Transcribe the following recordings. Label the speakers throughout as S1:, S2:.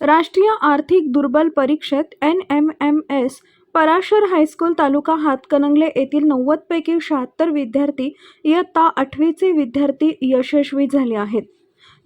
S1: राष्ट्रीय आर्थिक दुर्बल परीक्षेत N M M S Parashar high school taluka Hatkanangale येथील नव्वदपैकी शहात्तर विद्यार्थी इयत्ता आठवीचे विद्यार्थी यशस्वी झाले आहेत.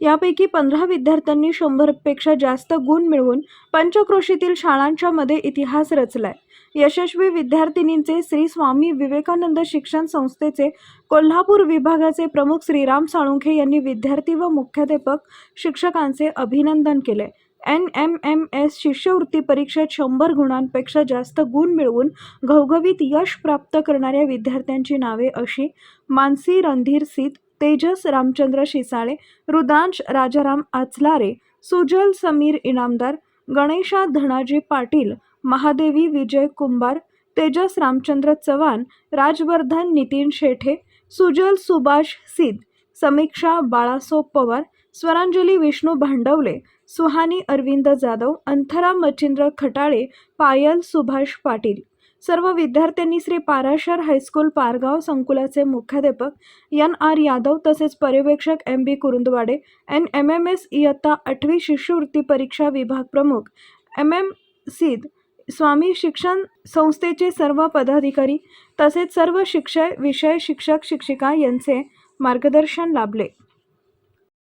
S1: यापैकी पंधरा विद्यार्थ्यांनी शंभरपेक्षा जास्त गुण मिळवून पंचक्रोशीतील शाळांच्या मध्ये इतिहास रचलाय. यशस्वी विद्यार्थिनींचे श्री स्वामी विवेकानंद शिक्षण संस्थेचे कोल्हापूर विभागाचे प्रमुख श्रीराम साळुंखे यांनी विद्यार्थी व मुख्याध्यापक शिक्षकांचे अभिनंदन केले एन एम एम एस शिष्यवृत्ती परीक्षेत शंभर गुणांपेक्षा जास्त गुण मिळवून घवघवीत यश प्राप्त करणाऱ्या विद्यार्थ्यांची नावे अशी मानसी रणधीर सीत तेजस रामचंद्र शिसाळे रुद्रांश राजाराम आचलारे सुजल समीर इनामदार गणेशा धनाजी पाटील महादेवी विजय कुंभार तेजस रामचंद्र चव्हाण राजवर्धन नितीन शेठे सुजल सुभाष सीद समीक्षा बाळासो पवार स्वरांजली विष्णू भांडवले सुहानी अरविंद जाधव अंथरा मच्छिंद्र खटाळे पायल सुभाष पाटील. सर्व विद्यार्थ्यांनी श्री पाराशर हायस्कूल पारगाव संकुलाचे मुख्याध्यापक एन आर यादव तसेच पर्यवेक्षक M B Kurundwade N M M S इयत्ता आठवी शिष्यवृत्ती परीक्षा विभाग प्रमुख एम एम सीद स्वामी शिक्षण संस्थेचे सर्व पदाधिकारी तसेच सर्व शिक्षक विषय शिक्षक शिक्षिका यांचे मार्गदर्शन लाभले.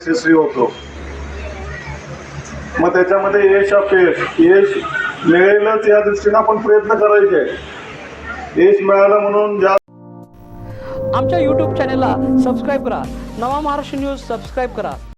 S2: यशस्वी मग त्याच्यामध्ये यश अपयश यश मिळेलच या दृष्टीनं आपण प्रयत्न करायचे. यश मिळालं म्हणून ज्या
S3: आमच्या यूट्यूब चॅनेलला सबस्क्राईब करा. नवा महाराष्ट्र न्यूज सबस्क्राईब करा.